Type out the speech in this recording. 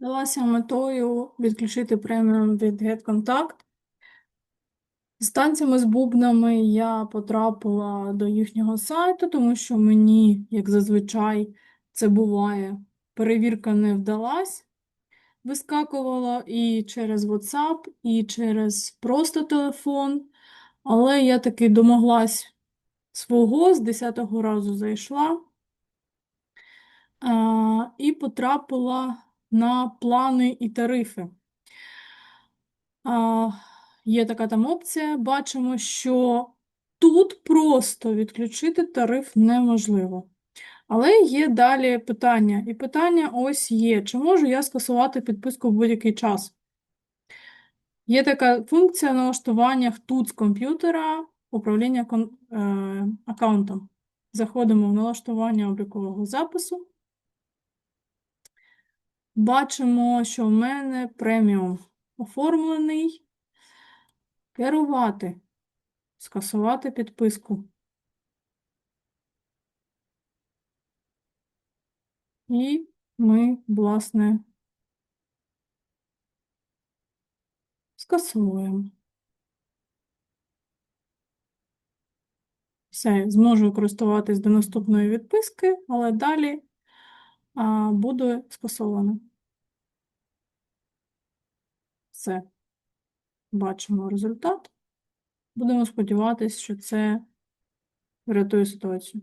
Далася метою відключити преміум від GetContact. З танцями з бубнами я потрапила до їхнього сайту, тому що мені, як зазвичай, це буває, перевірка не вдалась. Вискакувала і через WhatsApp, і через просто телефон. Але я таки домоглась свого, з 10-го разу зайшла а, і потрапила на плани і тарифи. А, є така там опція. Бачимо, що тут просто відключити тариф неможливо. Але є далі питання. І питання ось є: чи можу я скасувати підписку в будь-який час? Є така функція в тут з комп'ютера управління кон- е, аккаунтом. Заходимо в налаштування облікового запису. Бачимо, що в мене преміум оформлений. Керувати, скасувати підписку. І ми, власне, скасуємо. Все, зможу користуватись до наступної відписки, але далі буде скасовано. Все. Бачимо результат. Будемо сподіватися, що це врятує ситуацію.